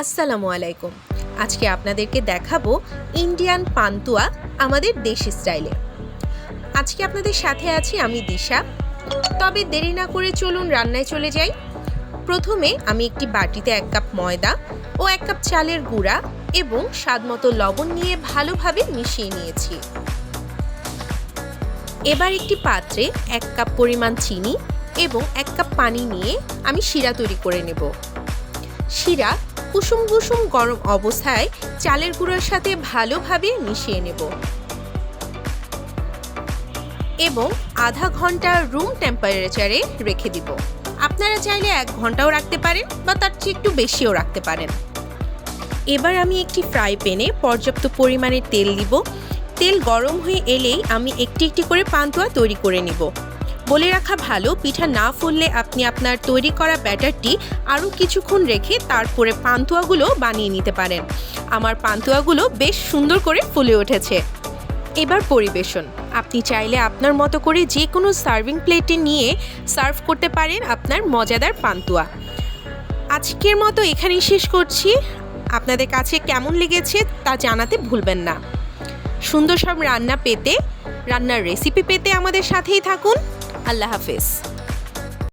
আসসালামু আলাইকুম। আজকে আপনাদেরকে দেখাবো ইন্ডিয়ান পান্তুয়া আমাদের দেশি স্টাইলে। আজকে আপনাদের সাথে আছি আমি দিশা। তবে দেরি না করে চলুন রান্নায় চলে যাই। প্রথমে আমি একটি বাটিতে এক কাপ ময়দা ও এক কাপ চালের গুঁড়া এবং স্বাদমতো লবণ নিয়ে ভালোভাবে মিশিয়ে নিয়েছি। এবার একটি পাত্রে এক কাপ পরিমাণ চিনি এবং এক কাপ পানি নিয়ে আমি শিরা তৈরি করে নেব। শিরা কুসুম কুসুম গরম অবস্থায় চালের গুঁড়োর সাথে ভালোভাবে মিশিয়ে নেব। এবং আধা ঘণ্টা রুম টেম্পারেচারে রেখে দিব। আপনারা চাইলে এক ঘন্টাও রাখতে পারেন বা তার চেয়ে একটু বেশিও রাখতে পারেন। এবার আমি একটি ফ্রাই প্যানে পর্যাপ্ত পরিমাণে তেল দিব। তেল গরম হয়ে এলেই আমি একটি একটি করে পান্তুয়া তৈরি করে নিব। বলে রাখা ভালো, পিঠা না ফুললে আপনি আপনার তৈরি করা ব্যাটারটি আরও কিছুক্ষণ রেখে তারপরে পান্তুয়াগুলো বানিয়ে নিতে পারেন। আমার পান্তুয়াগুলো বেশ সুন্দর করে ফুলে উঠেছে। এবার পরিবেশন। আপনি চাইলে আপনার মতো করে যে কোনো সার্ভিং প্লেটে নিয়ে সার্ভ করতে পারেন আপনার মজাদার পান্তুয়া। আজকের মতো এখানেই শেষ করছি। আপনাদের কাছে কেমন লেগেছে তা জানাতে ভুলবেন না। সুন্দর সব রান্না পেতে, রান্নার রেসিপি পেতে আমাদের সাথেই থাকুন। আল্লাহ হাফেজ।